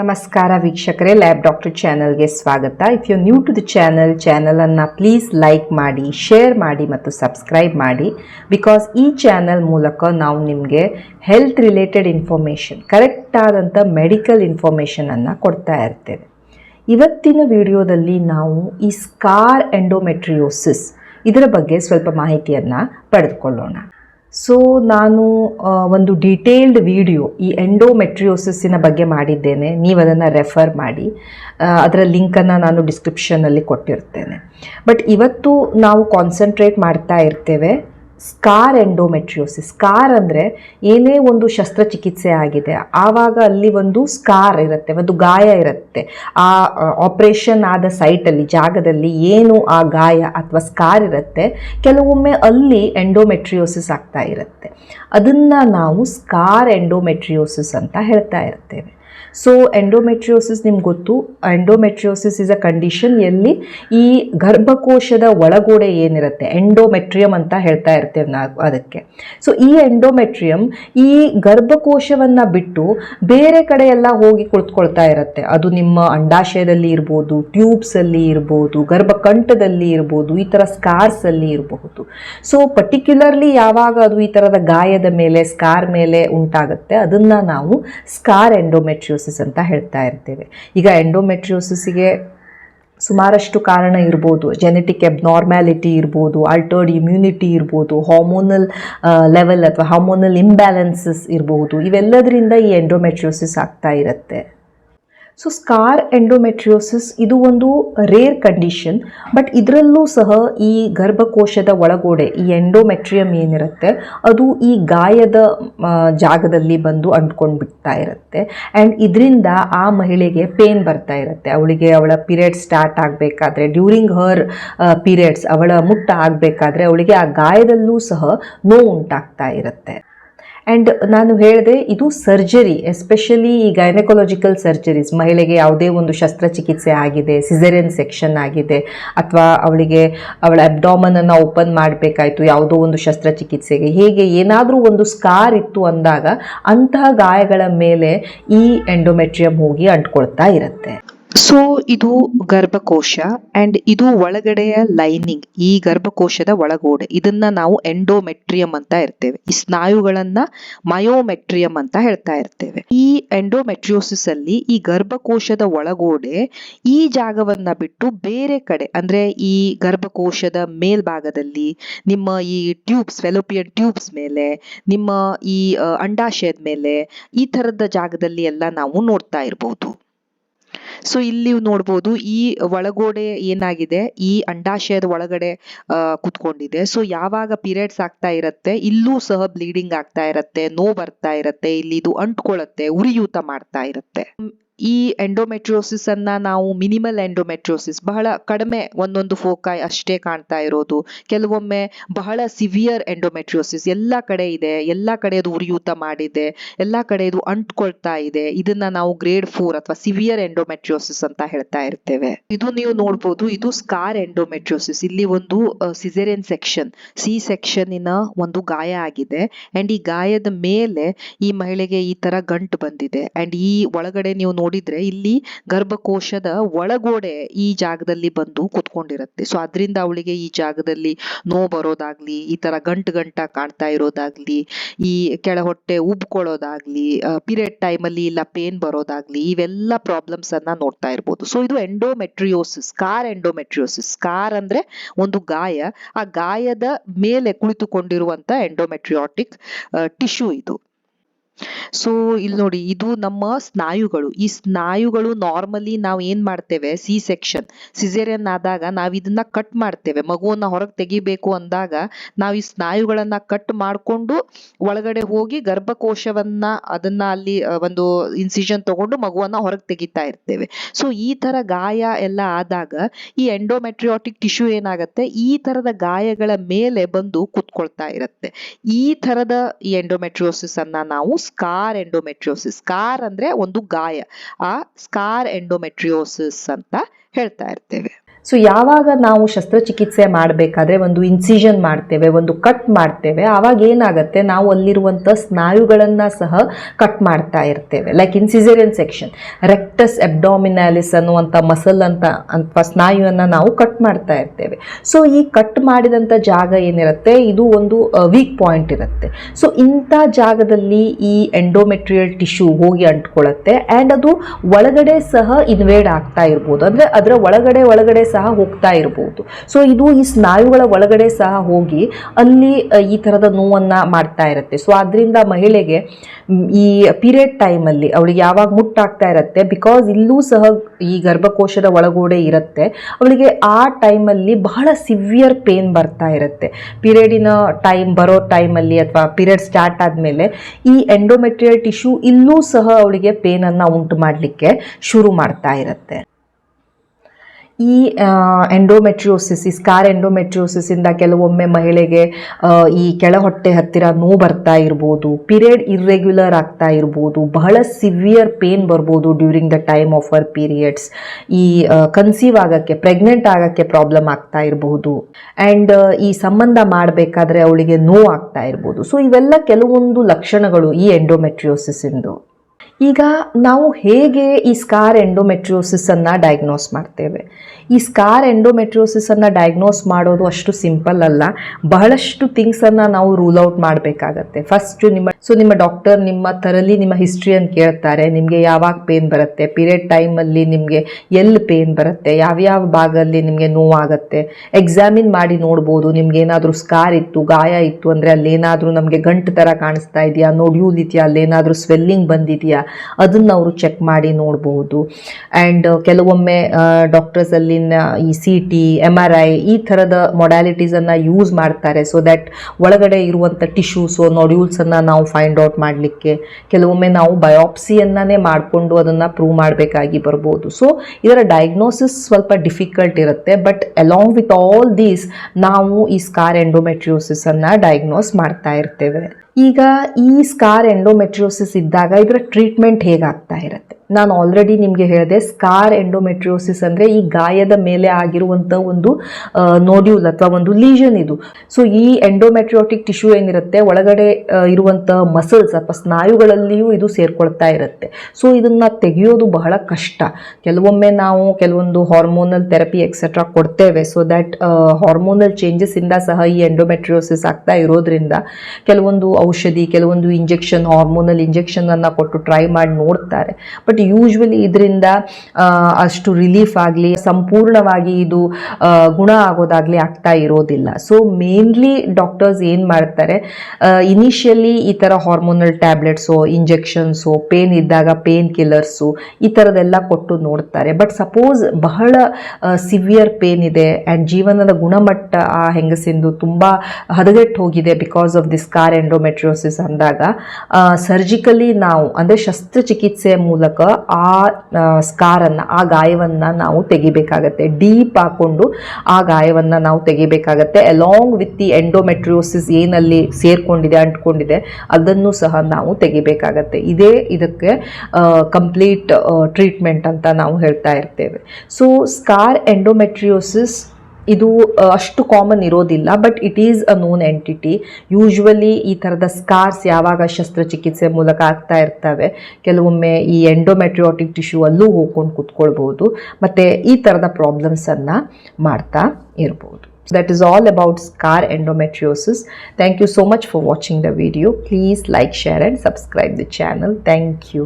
ನಮಸ್ಕಾರ ವೀಕ್ಷಕರೇ lab doctor ಚಾನಲ್ಗೆ ಸ್ವಾಗತ. If you new to the channel ಚಾನಲನ್ನು ಪ್ಲೀಸ್ ಲೈಕ್ ಮಾಡಿ ಶೇರ್ ಮಾಡಿ ಮತ್ತು ಸಬ್ಸ್ಕ್ರೈಬ್ ಮಾಡಿ. ಬಿಕಾಸ್ ಈ ಚಾನಲ್ ಮೂಲಕ ನಾವು ನಿಮಗೆ ಹೆಲ್ತ್ ರಿಲೇಟೆಡ್ ಇನ್ಫಾರ್ಮೇಷನ್ ಕರೆಕ್ಟಾದಂಥ ಮೆಡಿಕಲ್ ಇನ್ಫಾರ್ಮೇಷನನ್ನು ಕೊಡ್ತಾ ಇರ್ತೇವೆ. ಇವತ್ತಿನ ವಿಡಿಯೋದಲ್ಲಿ ನಾವು ಈ ಸ್ಕಾರ್ ಎಂಡೋಮೆಟ್ರಿಯೋಸಿಸ್ ಇದರ ಬಗ್ಗೆ ಸ್ವಲ್ಪ ಮಾಹಿತಿಯನ್ನು ಪಡೆದುಕೊಳ್ಳೋಣ. ಸೊ ನಾನು ಒಂದು ಡೀಟೇಲ್ಡ್ ವಿಡಿಯೋ ಈ ಎಂಡೋಮೆಟ್ರಿಯೋಸಿಸ್ಸಿನ ಬಗ್ಗೆ ಮಾಡಿದ್ದೇನೆ. ನೀವು ಅದನ್ನು ರೆಫರ್ ಮಾಡಿ. ಅದರ ಲಿಂಕನ್ನು ನಾನು ಡಿಸ್ಕ್ರಿಪ್ಷನಲ್ಲಿ ಕೊಟ್ಟಿರ್ತೇನೆ. ಬಟ್ ಇವತ್ತು ನಾವು ಕಾನ್ಸಂಟ್ರೇಟ್ ಮಾಡ್ತಾ ಇರ್ತೇವೆ. Scar endometriosis. ಸ್ಕಾರ್ ಅಂದರೆ ಏನೇ ಒಂದು ಶಸ್ತ್ರಚಿಕಿತ್ಸೆ ಆಗಿದೆ, ಆವಾಗ ಅಲ್ಲಿ ಒಂದು ಸ್ಕಾರ್ ಇರುತ್ತೆ, ಒಂದು ಗಾಯ ಇರುತ್ತೆ. ಆ ಆಪರೇಷನ್ ಆದ ಸೈಟಲ್ಲಿ ಜಾಗದಲ್ಲಿ ಏನು ಆ ಗಾಯ ಅಥವಾ ಸ್ಕಾರ್ ಇರುತ್ತೆ, ಕೆಲವೊಮ್ಮೆ ಅಲ್ಲಿ ಎಂಡೋಮೆಟ್ರಿಯೋಸಿಸ್ ಆಗ್ತಾ ಇರುತ್ತೆ. ಅದನ್ನು ನಾವು ಸ್ಕಾರ್ ಎಂಡೋಮೆಟ್ರಿಯೋಸಿಸ್ ಅಂತ ಹೇಳ್ತಾ ಇರ್ತೇವೆ. ಸೊ ಎಂಡೋಮೆಟ್ರಿಯೋಸಿಸ್ ನಿಮ್ಗೆ ಗೊತ್ತು. ಎಂಡೋಮೆಟ್ರಿಯೋಸಿಸ್ ಇಸ್ ಅ ಕಂಡೀಷನ್ ಎಲ್ಲಿ ಈ ಗರ್ಭಕೋಶದ ಒಳಗೋಡೆ ಏನಿರುತ್ತೆ? ಎಂಡೋಮೆಟ್ರಿಯಮ್ ಅಂತ ಹೇಳ್ತಾ ಇರ್ತೇವೆ ನಾವು ಅದಕ್ಕೆ. ಸೊ ಈ ಎಂಡೋಮೆಟ್ರಿಯಮ್ ಈ ಗರ್ಭಕೋಶವನ್ನು ಬಿಟ್ಟು ಬೇರೆ ಕಡೆ ಎಲ್ಲ ಹೋಗಿ ಕುಳಿತುಕೊಳ್ತಾ ಇರುತ್ತೆ. ಅದು ನಿಮ್ಮ ಅಂಡಾಶಯದಲ್ಲಿ ಇರ್ಬೋದು ಟ್ಯೂಬ್ಸಲ್ಲಿ ಇರ್ಬೋದು, ಗರ್ಭಕಂಠದಲ್ಲಿ ಇರ್ಬೋದು, ಈ ಥರ ಸ್ಕಾರ್ಸಲ್ಲಿ ಇರಬಹುದು. ಸೊ ಪರ್ಟಿಕ್ಯುಲರ್ಲಿ ಯಾವಾಗ ಅದು ಈ ಥರದ ಗಾಯದ ಮೇಲೆ ಸ್ಕಾರ್ ಮೇಲೆ ಉಂಟಾಗುತ್ತೆ, ಅದನ್ನು ನಾವು ಸ್ಕಾರ್ ಎಂಡೋಮೆಟ್ರಿಯೋಸಿಸ್ ಅಂತ ಹೇಳ್ತಾ ಇರ್ತೇವೆ. ಈಗ ಎಂಡೋಮೆಟ್ರಿಯೋಸಿಸ್ಗೆ ಸುಮಾರಷ್ಟು ಕಾರಣ ಇರ್ಬೋದು. ಜೆನೆಟಿಕ್ ಎಬ್ನಾರ್ಮ್ಯಾಲಿಟಿ ಇರ್ಬೋದು ಆಲ್ಟರ್ಡ್ ಇಮ್ಯುನಿಟಿ ಇರ್ಬೋದು ಹಾರ್ಮೋನಲ್ ಲೆವೆಲ್ ಅಥವಾ ಹಾರ್ಮೋನಲ್ ಇಂಬ್ಯಾಲೆನ್ಸಸ್ ಇರಬಹುದು ಇವೆಲ್ಲದರಿಂದ ಈ ಎಂಡೋಮೆಟ್ರಿಯೋಸಿಸ್ ಆಗ್ತಾ ಇರುತ್ತೆ. ಸೊ ಸ್ಕಾರ್ ಎಂಡೋಮೆಟ್ರಿಯೋಸಿಸ್ ಇದು ಒಂದು ರೇರ್ ಕಂಡೀಷನ್ ಬಟ್ ಇದರಲ್ಲೂ ಸಹ ಈ ಗರ್ಭಕೋಶದ ಒಳಗೋಡೆ, ಈ ಎಂಡೋಮೆಟ್ರಿಯಮ್ ಏನಿರುತ್ತೆ, ಅದು ಈ ಗಾಯದ ಜಾಗದಲ್ಲಿ ಬಂದು ಅಂಟ್ಕೊಂಡು ಬಿಡ್ತಾ ಇರುತ್ತೆ. ಆ್ಯಂಡ್ ಇದರಿಂದ ಆ ಮಹಿಳೆಗೆ ಪೇನ್ ಬರ್ತಾ ಇರುತ್ತೆ. ಅವಳಿಗೆ ಅವಳ ಪೀರಿಯಡ್ ಸ್ಟಾರ್ಟ್ ಆಗಬೇಕಾದ್ರೆ ಡ್ಯೂರಿಂಗ್ ಹರ್ ಪೀರಿಯಡ್ಸ್ ಅವಳ ಮುಟ್ಟ ಆಗಬೇಕಾದ್ರೆ ಅವಳಿಗೆ ಆ ಗಾಯದಲ್ಲೂ ಸಹ ನೋವು ಉಂಟಾಗ್ತಾ ಇರುತ್ತೆ. ಆ್ಯಂಡ್ ನಾನು ಹೇಳಿದೆ, ಇದು ಸರ್ಜರಿ ಎಸ್ಪೆಷಲಿ ಈ ಗೈನಕೊಲಾಜಿಕಲ್ ಸರ್ಜರೀಸ್ ಮಹಿಳೆಗೆ ಯಾವುದೇ ಒಂದು ಶಸ್ತ್ರಚಿಕಿತ್ಸೆ ಆಗಿದೆ ಸಿಸೇರಿಯನ್ ಸೆಕ್ಷನ್ ಆಗಿದೆ, ಅಥವಾ ಅವಳಿಗೆ ಅವಳ ಅಬ್ಡಾಮನನ್ನು ಓಪನ್ ಮಾಡಬೇಕಾಯಿತು, ಯಾವುದೋ ಒಂದು ಶಸ್ತ್ರಚಿಕಿತ್ಸೆಗೆ. ಹೇಗೆ ಏನಾದರೂ ಒಂದು ಸ್ಕಾರ್ ಇತ್ತು ಅಂದಾಗ ಅಂತಹ ಗಾಯಗಳ ಮೇಲೆ ಈ ಎಂಡೋಮೆಟ್ರಿಯಂ ಹೋಗಿ ಅಂಟ್ಕೊಳ್ತಾ ಇರುತ್ತೆ. ಸೊ ಇದು ಗರ್ಭಕೋಶ ಅಂಡ್ ಇದು ಒಳಗಡೆಯ ಲೈನಿಂಗ್ ಈ ಗರ್ಭಕೋಶದ ಒಳಗೋಡೆ. ಇದನ್ನ ನಾವು ಎಂಡೋಮೆಟ್ರಿಯಂ ಅಂತ ಇರ್ತೇವೆ ಈ ಸ್ನಾಯುಗಳನ್ನ ಮಯೋಮೆಟ್ರಿಯಂ ಅಂತ ಹೇಳ್ತಾ ಇರ್ತೇವೆ. ಈ ಎಂಡೋಮೆಟ್ರಿಯೋಸಿಸ್ ಅಲ್ಲಿ ಈ ಗರ್ಭಕೋಶದ ಒಳಗೋಡೆ ಈ ಜಾಗವನ್ನ ಬಿಟ್ಟು ಬೇರೆ ಕಡೆ, ಅಂದ್ರೆ ಈ ಗರ್ಭಕೋಶದ ಮೇಲ್ಭಾಗದಲ್ಲಿ ನಿಮ್ಮ ಈ ಟ್ಯೂಬ್ಸ್ ಫೆಲೋಪಿಯನ್ ಟ್ಯೂಬ್ಸ್ ಮೇಲೆ, ನಿಮ್ಮ ಈ ಅಂಡಾಶಯದ ಮೇಲೆ ಈ ತರದ ಜಾಗದಲ್ಲಿ ಎಲ್ಲ ನಾವು ನೋಡ್ತಾ ಇರ್ಬೋದು. ಸೊ ಇಲ್ಲಿ ನೋಡ್ಬೋದು ಈ ಒಳಗೋಡೆ ಏನಾಗಿದೆ? ಈ ಅಂಡಾಶಯದ ಒಳಗಡೆ ಕುತ್ಕೊಂಡಿದೆ. ಸೊ ಯಾವಾಗ ಪೀರಿಯಡ್ಸ್ ಆಗ್ತಾ ಇರತ್ತೆ? ಇಲ್ಲೂ ಸಹ ಬ್ಲೀಡಿಂಗ್ ಆಗ್ತಾ ಇರತ್ತೆ, ನೋವು ಬರ್ತಾ ಇರತ್ತೆ, ಇಲ್ಲಿ ಇದು ಅಂಟ್ಕೊಳ್ಳುತ್ತೆ, ಉರಿಯೂತ ಮಾಡ್ತಾ ಇರತ್ತೆ. ಈ ಎಂಡೋಮೆಟ್ರಿಯೋಸಿಸ್ ಅನ್ನ ನಾವು ಮಿನಿಮಲ್ ಎಂಡೋಮೆಟ್ರಿಯೋಸಿಸ್ ಬಹಳ ಕಡಿಮೆ ಒಂದೊಂದು ಫೋಕಾಯ್ ಅಷ್ಟೇ ಕಾಣ್ತಾ ಇರೋದು. ಕೆಲವೊಮ್ಮೆ ಬಹಳ ಸಿವಿಯರ್ ಎಂಡೋಮೆಟ್ರಿಯೋಸಿಸ್ ಎಲ್ಲ ಕಡೆ ಇದೆ, ಎಲ್ಲ ಕಡೆ ಅದು ಉರಿಯೂತ ಮಾಡಿದೆ, ಎಲ್ಲ ಕಡೆ ಇದು ಅಂಟ್ಕೊಳ್ತಾ ಇದೆ. ಇದನ್ನ ನಾವು ಗ್ರೇಡ್ ಫೋರ್ ಅಥವಾ ಸಿವಿಯರ್ ಎಂಡೋಮೆಟ್ರಿಯೋಸಿಸ್ ಅಂತ ಹೇಳ್ತಾ ಇರ್ತೇವೆ. ಇದು ನೀವು ನೋಡ್ಬೋದು, ಇದು ಸ್ಕಾರ್ ಎಂಡೋಮೆಟ್ರಿಯೋಸಿಸ್ ಇಲ್ಲಿ ಒಂದು ಸಿಸೇರಿಯನ್ ಸೆಕ್ಷನ್ ಸಿ ಸೆಕ್ಷನ್ ಇನ ಒಂದು ಗಾಯ ಆಗಿದೆ. ಅಂಡ್ ಈ ಗಾಯದ ಮೇಲೆ ಈ ಮಹಿಳೆಗೆ ಈ ತರ ಗಂಟು ಬಂದಿದೆ. ಅಂಡ್ ಈ ಒಳಗಡೆ ನೀವು ನೋಡಿದ್ರೆ ಇಲ್ಲಿ ಗರ್ಭಕೋಶದ ಒಳಗೋಡೆ ಈ ಜಾಗದಲ್ಲಿ ಬಂದು ಕುತ್ಕೊಂಡಿರುತ್ತೆ. ಸೊ ಅದರಿಂದ ಅವಳಿಗೆ ಈ ಜಾಗದಲ್ಲಿ ನೋವು ಬರೋದಾಗ್ಲಿ, ಈ ತರ ಗಂಟು ಗಂಟ ಕಾಣ್ತಾ ಇರೋದಾಗ್ಲಿ, ಈ ಕೆಳ ಹೊಟ್ಟೆ ಉಬ್ಕೊಳ್ಳೋದಾಗ್ಲಿ ಪೀರಿಯಡ್ ಟೈಮಲ್ಲಿ ಇಲ್ಲ, ಪೇನ್ ಬರೋದಾಗ್ಲಿ, ಇವೆಲ್ಲ ಪ್ರಾಬ್ಲಮ್ಸ್ ಅನ್ನ ನೋಡ್ತಾ ಇರ್ಬೋದು. ಸೊ ಇದು ಎಂಡೋಮೆಟ್ರಿಯೋಸಿಸ್, ಕಾರ್ ಎಂಡೋಮೆಟ್ರಿಯೋಸಿಸ್. ಕಾರ್ ಅಂದ್ರೆ ಒಂದು ಗಾಯ. ಆ ಗಾಯದ ಮೇಲೆ ಕುಳಿತುಕೊಂಡಿರುವಂತ ಎಂಡೋಮೆಟ್ರಿಯೋಟಿಕ್ ಟಿಶ್ಯೂ ಇದು. ಸೊ ಇಲ್ಲಿ ನೋಡಿ, ಇದು ನಮ್ಮ ಸ್ನಾಯುಗಳು. ಈ ಸ್ನಾಯುಗಳು ನಾರ್ಮಲಿ ನಾವು ಏನ್ ಮಾಡ್ತೇವೆ? ಸಿ ಸೆಕ್ಷನ್ ಸಿಜೇರಿಯನ್ ಆದಾಗ ನಾವ್ ಇದನ್ನ ಕಟ್ ಮಾಡ್ತೇವೆ. ಮಗುವನ್ನ ಹೊರಗೆ ತೆಗಿಬೇಕು ಅಂದಾಗ ನಾವ್ ಈ ಸ್ನಾಯುಗಳನ್ನ ಕಟ್ ಮಾಡ್ಕೊಂಡು ಒಳಗಡೆ ಹೋಗಿ ಗರ್ಭಕೋಶವನ್ನ ಅದನ್ನ ಅಲ್ಲಿ ಒಂದು ಇನ್ಸಿಷನ್ ತಗೊಂಡು ಮಗುವನ್ನ ಹೊರಗೆ ತೆಗಿತಾ ಇರ್ತೇವೆ. ಸೊ ಈ ತರ ಗಾಯ ಎಲ್ಲ ಆದಾಗ ಈ ಎಂಡೋಮೆಟ್ರಿಯಾಟಿಕ್ ಟಿಶ್ಯೂ ಏನಾಗತ್ತೆ? ಈ ತರದ ಗಾಯಗಳ ಮೇಲೆ ಬಂದು ಕುತ್ಕೊಳ್ತಾ ಇರತ್ತೆ. ಈ ತರದ ಈ ಎಂಡೋಮೆಟ್ರಿಯೋಸಿಸ್ ಅನ್ನ ನಾವು ಸ್ಕಾರ್ ಎಂಡೋಮೆಟ್ರಿಯೋಸಿಸ್ ಸ್ಕಾರ್ ಅಂದ್ರೆ ಒಂದು ಗಾಯ. ಆ ಸ್ಕಾರ್ ಎಂಡೋಮೆಟ್ರಿಯೋಸಿಸ್ ಅಂತ ಹೇಳ್ತಾ ಇರ್ತೇವೆ. ಸೊ ಯಾವಾಗ ನಾವು ಶಸ್ತ್ರಚಿಕಿತ್ಸೆ ಮಾಡಬೇಕಾದ್ರೆ ಒಂದು ಇನ್ಸಿಷನ್ ಮಾಡ್ತೇವೆ, ಒಂದು ಕಟ್ ಮಾಡ್ತೇವೆ, ಆವಾಗ ಏನಾಗುತ್ತೆ? ನಾವು ಅಲ್ಲಿರುವಂಥ ಸ್ನಾಯುಗಳನ್ನು ಸಹ ಕಟ್ ಮಾಡ್ತಾ ಇರ್ತೇವೆ. Like in caesarean section rectus abdominis ಅನ್ನುವಂಥ ಮಸಲ್ ಅಂತ ಅಥವಾ ಸ್ನಾಯುವನ್ನು ನಾವು ಕಟ್ ಮಾಡ್ತಾ ಇರ್ತೇವೆ. ಸೊ ಈ ಕಟ್ ಮಾಡಿದಂಥ ಜಾಗ ಏನಿರುತ್ತೆ? ಇದು ಒಂದು ವೀಕ್ ಪಾಯಿಂಟ್ ಇರುತ್ತೆ. ಸೊ ಇಂಥ ಜಾಗದಲ್ಲಿ ಈ ಎಂಡೋಮೆಟ್ರಿಯಲ್ ಟಿಶ್ಯೂ ಹೋಗಿ ಅಂಟ್ಕೊಳ್ಳುತ್ತೆ ಆ್ಯಂಡ್ ಅದು ಒಳಗಡೆ ಸಹ ಇನ್ವೇಡ್ ಆಗ್ತಾ ಇರ್ಬೋದು. ಅಂದರೆ, ಅದರ ಒಳಗಡೆ ಒಳಗಡೆ ಸಹ ಹೋಗ್ತಾ ಇರಬಹುದು ಸೊ ಇದು ಈ ಸ್ನಾಯುಗಳ ಒಳಗಡೆ ಸಹ ಹೋಗಿ ಅಲ್ಲಿ ಈ ಥರದ ನೋವನ್ನು ಮಾಡ್ತಾ ಇರುತ್ತೆ. ಸೊ ಅದರಿಂದ ಮಹಿಳೆಗೆ ಈ ಪೀರಿಯಡ್ ಟೈಮಲ್ಲಿ ಅವಳಿಗೆ ಯಾವಾಗ ಮುಟ್ಟಾಗ್ತಾ ಇರುತ್ತೆ, ಬಿಕಾಸ್ ಇಲ್ಲೂ ಸಹ ಈ ಗರ್ಭಕೋಶದ ಒಳಗೋಡೆ ಇರುತ್ತೆ, ಅವಳಿಗೆ ಆ ಟೈಮಲ್ಲಿ ಬಹಳ ಸಿವಿಯರ್ ಪೇನ್ ಬರ್ತಾ ಇರುತ್ತೆ. ಪೀರಿಯಡಿನ ಟೈಮ್, ಬರೋ ಟೈಮಲ್ಲಿ ಅಥವಾ ಪೀರಿಯಡ್ ಸ್ಟಾರ್ಟ್ ಆದಮೇಲೆ ಈ ಎಂಡೋಮೆಟ್ರಿಯಲ್ ಟಿಶ್ಯೂ ಇಲ್ಲೂ ಸಹ ಅವಳಿಗೆ ಪೇನನ್ನು ಉಂಟು ಮಾಡಲಿಕ್ಕೆ ಶುರು ಮಾಡ್ತಾ ಇರುತ್ತೆ. ಈ ಎಂಡೋಮೆಟ್ರಿಯೋಸಿಸ್ ಈ ಸ್ಕಾರ್ ಎಂಡೋಮೆಟ್ರಿಯೋಸಿಸಿಂದ ಕೆಲವೊಮ್ಮೆ ಮಹಿಳೆಗೆ ಈ ಕೆಳ ಹೊಟ್ಟೆ ಹತ್ತಿರ ನೋವು ಬರ್ತಾ ಇರ್ಬೋದು ಪಿರಿಯಡ್ ಇರ್ರೆಗ್ಯುಲರ್ ಆಗ್ತಾ ಇರ್ಬೋದು, ಬಹಳ ಸಿವಿಯರ್ ಪೇನ್ ಬರ್ಬೋದು during the time of our periods ಈ ಕನ್ಸೀವ್ ಆಗೋಕ್ಕೆ ಪ್ರೆಗ್ನೆಂಟ್ ಆಗೋಕ್ಕೆ ಪ್ರಾಬ್ಲಮ್ ಆಗ್ತಾ ಇರಬಹುದು ಆ್ಯಂಡ್ ಈ ಸಂಬಂಧ ಮಾಡಬೇಕಾದ್ರೆ ಅವಳಿಗೆ ನೋವು ಆಗ್ತಾ ಇರ್ಬೋದು. ಸೊ ಇವೆಲ್ಲ ಕೆಲವೊಂದು ಲಕ್ಷಣಗಳು ಈ ಎಂಡೋಮೆಟ್ರಿಯೋಸಿಸಿಂದು ಈಗ ನಾವು ಹೇಗೆ ಈ ಸ್ಕಾರ್ ಎಂಡೋಮೆಟ್ರಿಯೋಸಿಸನ್ನು ಡಯಾಗ್ನೋಸ್ ಮಾಡ್ತೇವೆ? ಈ ಸ್ಕಾರ್ ಎಂಡೋಮೆಟ್ರಿಯೋಸಿಸ್ ಅನ್ನ ಡಯಾಗ್ನೋಸ್ ಮಾಡೋದು ಅಷ್ಟು ಸಿಂಪಲ್ ಅಲ್ಲ. ಬಹಳಷ್ಟು ಥಿಂಗ್ಸ್ ಅನ್ನ ನಾವು ರೂಲ್ ಔಟ್ ಮಾಡಬೇಕಾಗತ್ತೆ. ಫಸ್ಟ್ ನಿಮ್ಮ ಸೊ ನಿಮ್ಮ ಡಾಕ್ಟರ್ ನಿಮ್ಮ ತರಲಿ ನಿಮ್ಮ ಹಿಸ್ಟ್ರಿಯನ್ನು ಕೇಳ್ತಾರೆ. ನಿಮಗೆ ಯಾವಾಗ ಪೇನ್ ಬರುತ್ತೆ? ಪೀರಿಯಡ್ ಟೈಮಲ್ಲಿ ನಿಮಗೆ ಎಲ್ಲಿ ಪೇನ್ ಬರುತ್ತೆ? ಯಾವ್ಯಾವ ಭಾಗದಲ್ಲಿ ನಿಮಗೆ ನೋವಾಗುತ್ತೆ? ಎಕ್ಸಾಮಿನ್ ಮಾಡಿ ನೋಡ್ಬೋದು. ನಿಮ್ಗೆ ಏನಾದರೂ ಸ್ಕಾರ್ ಇತ್ತು, ಗಾಯ ಇತ್ತು ಅಂದರೆ ಅಲ್ಲೇನಾದರೂ ನಮಗೆ ಗಂಟು ಥರ ಕಾಣಿಸ್ತಾ ಇದೆಯಾ? ನೋಡ್ಯೂಲ್ ಇದೆಯಾ ಅಲ್ಲೇನಾದರೂ ಸ್ವೆಲ್ಲಿಂಗ್ ಬಂದಿದೆಯಾ? ಅದನ್ನು ಅವರು ಚೆಕ್ ಮಾಡಿ ನೋಡ್ಬೋದು. ಆ್ಯಂಡ್ ಕೆಲವೊಮ್ಮೆ ಡಾಕ್ಟರ್ಸ್ ಅಲ್ಲಿನ ಈ C T M R I ಈ ಥರದ ಮೊಡ್ಯಾಲಿಟೀಸನ್ನು ಯೂಸ್ ಮಾಡ್ತಾರೆ. ಸೊ ದ್ಯಾಟ್ ಒಳಗಡೆ ಇರುವಂಥ ಟಿಶ್ಯೂಸು ನೊಡ್ಯೂಲ್ಸನ್ನು ನಾವು ಫೈಂಡ್ ಔಟ್ ಮಾಡಲಿಕ್ಕೆ ಕೆಲವೊಮ್ಮೆ ನಾವು ಬಯೋಪ್ಸಿಯನ್ನೇ ಮಾಡಿಕೊಂಡು ಅದನ್ನು ಪ್ರೂವ್ ಮಾಡಬೇಕಾಗಿ ಬರ್ಬೋದು. ಸೊ ಇದರ ಡಯಾಗ್ನೋಸಿಸ್ ಸ್ವಲ್ಪ ಡಿಫಿಕಲ್ಟ್ ಇರುತ್ತೆ. But along with all these ನಾವು ಈ ಸ್ಕಾರ್ ಎಂಡೋಮೆಟ್ರಿಯೋಸಿಸನ್ನು ಡಯಾಗ್ನೋಸ್ ಮಾಡ್ತಾ ಇರ್ತೇವೆ. ಈಗ ಈ ಸ್ಕಾರ್ ಎಂಡೋಮೆಟ್ರಿಯೋಸಿಸ್ ಇದ್ದಾಗ ಇದರ ಟ್ರೀಟ್ಮೆಂಟ್ ಹೇಗಾಗ್ತಾ ಇರುತ್ತೆ? ನಾನು ಆಲ್ರೆಡಿ ನಿಮಗೆ ಹೇಳಿದೆ ಸ್ಕಾರ್ ಎಂಡೋಮೆಟ್ರಿಯೋಸಿಸ್ ಅಂದರೆ ಈ ಗಾಯದ ಮೇಲೆ ಆಗಿರುವಂಥ ಒಂದು ನೋಡ್ಯೂಲ್ ಅಥವಾ ಒಂದು ಲೀಷನ್ ಇದು. ಸೊ ಈ ಎಂಡೋಮೆಟ್ರಿಯೋಟಿಕ್ ಟಿಶ್ಯೂ ಏನಿರುತ್ತೆ, ಒಳಗಡೆ ಇರುವಂಥ ಮಸಲ್ಸ್ ಅಥವಾ ಸ್ನಾಯುಗಳಲ್ಲಿಯೂ ಇದು ಸೇರ್ಕೊಳ್ತಾ ಇರುತ್ತೆ. ಸೊ ಇದನ್ನು ತೆಗೆಯೋದು ಬಹಳ ಕಷ್ಟ. ಕೆಲವೊಮ್ಮೆ ನಾವು ಕೆಲವೊಂದು ಹಾರ್ಮೋನಲ್ ಥೆರಪಿ ಎಕ್ಸೆಟ್ರಾ ಕೊಡ್ತೇವೆ. ಸೊ ದ್ಯಾಟ್ ಹಾರ್ಮೋನಲ್ ಚೇಂಜಸ್ಸಿಂದ ಸಹ ಈ ಎಂಡೋಮೆಟ್ರಿಯೋಸಿಸ್ ಆಗ್ತಾ ಇರೋದ್ರಿಂದ ಕೆಲವೊಂದು ಔಷಧಿ, ಕೆಲವೊಂದು ಇಂಜೆಕ್ಷನ್ ಹಾರ್ಮೋನಲ್ ಇಂಜೆಕ್ಷನನ್ನು ಕೊಟ್ಟು ಟ್ರೈ ಮಾಡಿ ನೋಡ್ತಾರೆ. ಬಟ್ ಯೂಶ್ವಲಿ ಇದರಿಂದ ಅಷ್ಟು ರಿಲೀಫ್ ಆಗಲಿ, ಸಂಪೂರ್ಣವಾಗಿ ಇದು ಗುಣ ಆಗೋದಾಗಲಿ ಆಗ್ತಾ ಇರೋದಿಲ್ಲ. ಸೊ ಮೇನ್ಲಿ ಡಾಕ್ಟರ್ಸ್ ಏನು ಮಾಡ್ತಾರೆ ಇನಿಷಿಯಲಿ ಈ ಥರ ಹಾರ್ಮೋನಲ್ ಟ್ಯಾಬ್ಲೆಟ್ಸು ಇಂಜೆಕ್ಷನ್ಸು ಪೇನ್ ಇದ್ದಾಗ ಪೇನ್ ಕಿಲ್ಲರ್ಸು ಈ ಥರದ್ದೆಲ್ಲ ಕೊಟ್ಟು ನೋಡ್ತಾರೆ. ಬಟ್ ಸಪೋಸ್ ಬಹಳ ಸಿವಿಯರ್ ಪೇನ್ ಇದೆ ಆ್ಯಂಡ್ ಜೀವನದ ಗುಣಮಟ್ಟ ಆ ಹೆಂಗಸಿಂದು ತುಂಬ ಹದಗೆಟ್ಟು ಹೋಗಿದೆ because of this car endometriosis ಅಂದಾಗ ಸರ್ಜಿಕಲಿ ನಾವು, ಅಂದರೆ ಶಸ್ತ್ರಚಿಕಿತ್ಸೆಯ ಮೂಲಕ ಆ ಸ್ಕಾರನ್ನು, ಆ ಗಾಯವನ್ನು ನಾವು ತೆಗಿಬೇಕಾಗತ್ತೆ. ಡೀಪ್ ಹಾಕ್ಕೊಂಡು ಆ ಗಾಯವನ್ನು ನಾವು ತೆಗಿಬೇಕಾಗತ್ತೆ. ಅಲಾಂಗ್ ವಿತ್ ದಿ ಎಂಡೋಮೆಟ್ರಿಯೋಸಿಸ್ ಏನಲ್ಲಿ ಸೇರ್ಕೊಂಡಿದೆ, ಅಂಟ್ಕೊಂಡಿದೆ, ಅದನ್ನು ಸಹ ನಾವು ತೆಗಿಬೇಕಾಗತ್ತೆ. ಇದೇ ಇದಕ್ಕೆ ಕಂಪ್ಲೀಟ್ ಟ್ರೀಟ್ಮೆಂಟ್ ಅಂತ ನಾವು ಹೇಳ್ತಾ ಇರ್ತೇವೆ. ಸೊ ಸ್ಕಾರ್ ಎಂಡೋಮೆಟ್ರಿಯೋಸಿಸ್ ಇದು ಅಷ್ಟು ಕಾಮನ್ ಇರೋದಿಲ್ಲ but it is a known entity usually ಈ ಥರದ ಸ್ಕಾರ್ಸ್ ಯಾವಾಗ ಶಸ್ತ್ರಚಿಕಿತ್ಸೆ ಮೂಲಕ ಆಗ್ತಾ ಇರ್ತವೆ, ಕೆಲವೊಮ್ಮೆ ಈ ಎಂಡೋಮೆಟ್ರಿಯೋಟಿಕ್ ಟಿಶ್ಯೂ ಅಲ್ಲೂ ಹೋಗ್ಕೊಂಡು ಕುತ್ಕೊಳ್ಬೋದು ಮತ್ತು ಈ ಥರದ ಪ್ರಾಬ್ಲಮ್ಸನ್ನು ಮಾಡ್ತಾ ಇರ್ಬೋದು. That is all about scar endometriosis. Thank you so much for watching the video. Please like, share and subscribe the channel. Thank you.